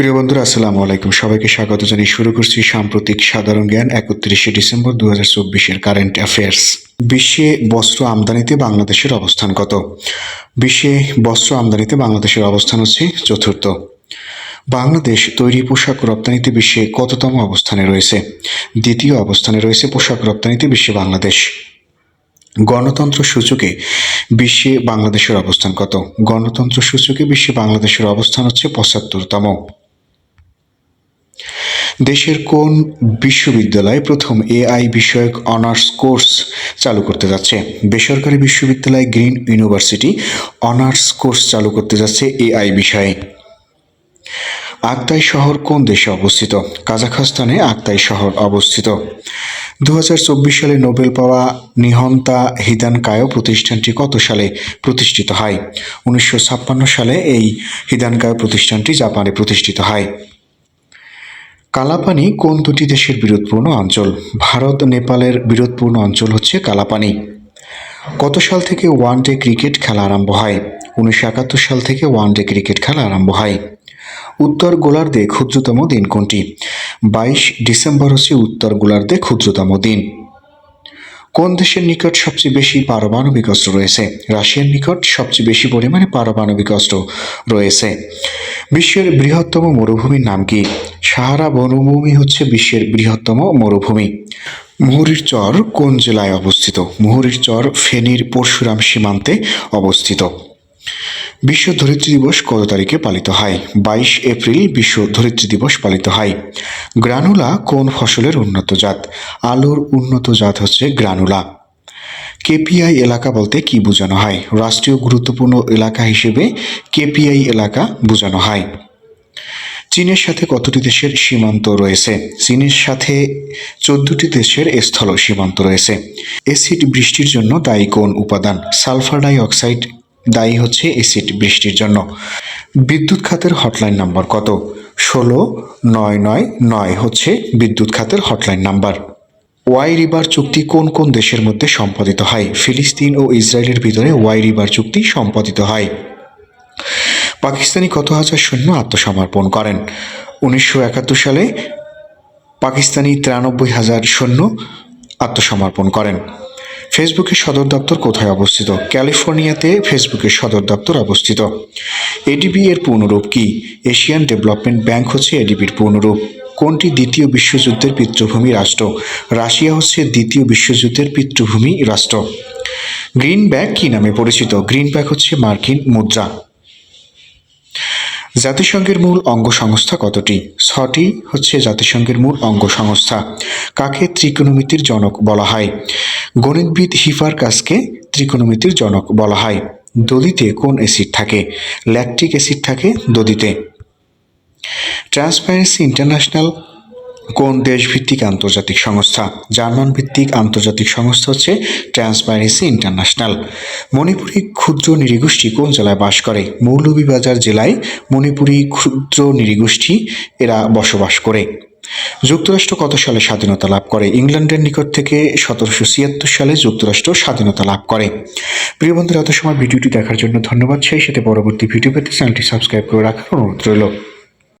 প্রিয় বন্ধুরা, আসসালামু আলাইকুম। সবাইকে স্বাগত জানিয়ে শুরু করছি সাম্প্রতিক সাধারণ জ্ঞান একত্রিশে ডিসেম্বর দু হাজার চব্বিশের কারেন্ট অ্যাফেয়ার্স। বিশ্বে বস্ত্র আমদানিতে বাংলাদেশের অবস্থান কত? বিশ্বে বস্ত্র আমদানিতে বাংলাদেশের অবস্থান হচ্ছে চতুর্থ। বাংলাদেশ তৈরি পোশাক রপ্তানিতে বিশ্বে কততম অবস্থানে রয়েছে? দ্বিতীয় অবস্থানে রয়েছে পোশাক রপ্তানিতে বিশ্বে বাংলাদেশ। গণতন্ত্র সূচকে বিশ্বে বাংলাদেশের অবস্থান কত? গণতন্ত্র সূচকে বিশ্বে বাংলাদেশের অবস্থান হচ্ছে পঁচাত্তরতম। দেশের কোন বিশ্ববিদ্যালয় প্রথম এআই বিষয়ক অনার্স কোর্স চালু করতে যাচ্ছে? বেসরকারি বিশ্ববিদ্যালয় গ্রিন ইউনিভার্সিটি অনার্স কোর্স চালু করতে যাচ্ছে এআই বিষয়ে। আকতাই শহর কোন দেশে অবস্থিত? কাজাখস্তানে আকতাই শহর অবস্থিত। দু হাজার চব্বিশ সালে নোবেল পাওয়া নিহন্তা হিদানকায় প্রতিষ্ঠানটি কত সালে প্রতিষ্ঠিত হয়? উনিশশো ছাপ্পান্ন সালে এই হিদানকায় প্রতিষ্ঠানটি জাপানে প্রতিষ্ঠিত হয়। কালাপানি কোন দুটি দেশের বিরোধপূর্ণ অঞ্চল? ভারত, নেপালের বিরোধপূর্ণ অঞ্চল হচ্ছে কালাপানি। কত সাল থেকে ওয়ান ডে ক্রিকেট খেলা আরম্ভ হয়? উনিশশো একাত্তর সাল থেকে ওয়ান ডে ক্রিকেট খেলা আরম্ভ হয়। উত্তর গোলার্ধে ক্ষুদ্রতম দিন কোনটি? বাইশ ডিসেম্বর হচ্ছে উত্তর গোলার্ধে ক্ষুদ্রতম দিন। কোন দেশের নিকট সবচেয়ে বেশি পারমাণবিক অস্ত্র রয়েছে? রাশিয়ার নিকট সবচেয়ে বেশি পরিমাণে পারমাণবিক অস্ত্র রয়েছে। বিশ্বের বৃহত্তম মরুভূমির নাম কি? সাহারা বনভূমি হচ্ছে বিশ্বের বৃহত্তম মরুভূমি। মুহুরীর চর কোন জেলায় অবস্থিত? মুহুরীর চর ফেনীর পরশুরাম সীমান্তে অবস্থিত। বিশ্ব ধরিত্রী দিবস কত তারিখে পালিত হয়? বাইশ এপ্রিল বিশ্ব ধরিত্রী দিবস পালিত হয়। গ্রানুলা কোন ফসলের উন্নত জাত? আলুর উন্নত জাত হচ্ছে গ্রানুলা। কেপিআই এলাকা বলতে কি বোঝানো হয়? রাষ্ট্রীয় গুরুত্বপূর্ণ এলাকা হিসেবে কেপিআই এলাকা বোঝানো হয়। চীনের সাথে কতটি দেশের সীমান্ত রয়েছে? চীনের সাথে চোদ্দটি দেশের স্থল সীমান্ত রয়েছে। এসিড বৃষ্টির জন্য দায়ী কোন উপাদান? সালফার ডাই অক্সাইড দায়ী হচ্ছে এসিড বৃষ্টির জন্য। বিদ্যুৎ খাতের হটলাইন নাম্বার কত? ষোলো, নয় নয় নয় হচ্ছে বিদ্যুৎ খাতের হটলাইন নাম্বার। ওয়াই রিভার চুক্তি কোন কোন দেশের মধ্যে সম্পাদিত হয়? ফিলিস্তিন ও ইসরায়েলের ভিতরে ওয়াই রিভার চুক্তি সম্পাদিত হয়। পাকিস্তানি কত হাজার সৈন্য আত্মসমর্পণ করেন? উনিশশো একাত্তর সালে পাকিস্তানি তিরানব্বই হাজার সৈন্য আত্মসমর্পণ করেন। ফেসবুকের সদর দপ্তর কোথায় অবস্থিত? ক্যালিফোর্নিয়াতে ফেসবুকের সদর দপ্তর অবস্থিত। এডিবি এর পূর্ণরূপ কি? এশিয়ান ডেভেলপমেন্ট ব্যাংক হচ্ছে এডিবির পূর্ণরূপ। কোনটি দ্বিতীয় বিশ্বযুদ্ধের পিতৃভূমি রাষ্ট্র? রাশিয়া হচ্ছে দ্বিতীয় বিশ্বযুদ্ধের পিতৃভূমি রাষ্ট্র। গ্রিন ব্যাগ কী নামে পরিচিত? গ্রিন ব্যাগ হচ্ছে মার্কিন মুদ্রা। জাতিসংঘের মূল অঙ্গ সংস্থা কতটি? ছটি হচ্ছে জাতিসংঘের মূল অঙ্গ সংস্থা কাকে ত্রিকোণমিতির জনক বলা হয়? গণিতবিদ হিফার কাজকে ত্রিকোণমিতির জনক বলা হয়। দদিতে কোন অ্যাসিড থাকে? ল্যাকটিক অ্যাসিড থাকে দদিতে ট্রান্সপারেন্সি ইন্টারন্যাশনাল কোন দেশভিত্তিক আন্তর্জাতিক সংস্থা? জার্মান ভিত্তিক আন্তর্জাতিক সংস্থা হচ্ছে ট্রান্সপারেন্সি ইন্টারন্যাশনাল মণিপুরী ক্ষুদ্র নৃগোষ্ঠী কোন জেলায় বাস করে? মৌলভীবাজার জেলায় মণিপুরী ক্ষুদ্র নৃগোষ্ঠী এরা বসবাস করে। যুক্তরাষ্ট্র কত সালে স্বাধীনতা লাভ করে? ইংল্যান্ডের নিকট থেকে সতেরোশো ছিয়াত্তর সালে যুক্তরাষ্ট্র স্বাধীনতা লাভ করে। প্রিয় বন্ধুরা, এত সময় ভিডিওটি দেখার জন্য ধন্যবাদ। সেই সাথে পরবর্তী ভিডিও পেতে চ্যানেলটি সাবস্ক্রাইব করে রাখার অনুরোধ রইল।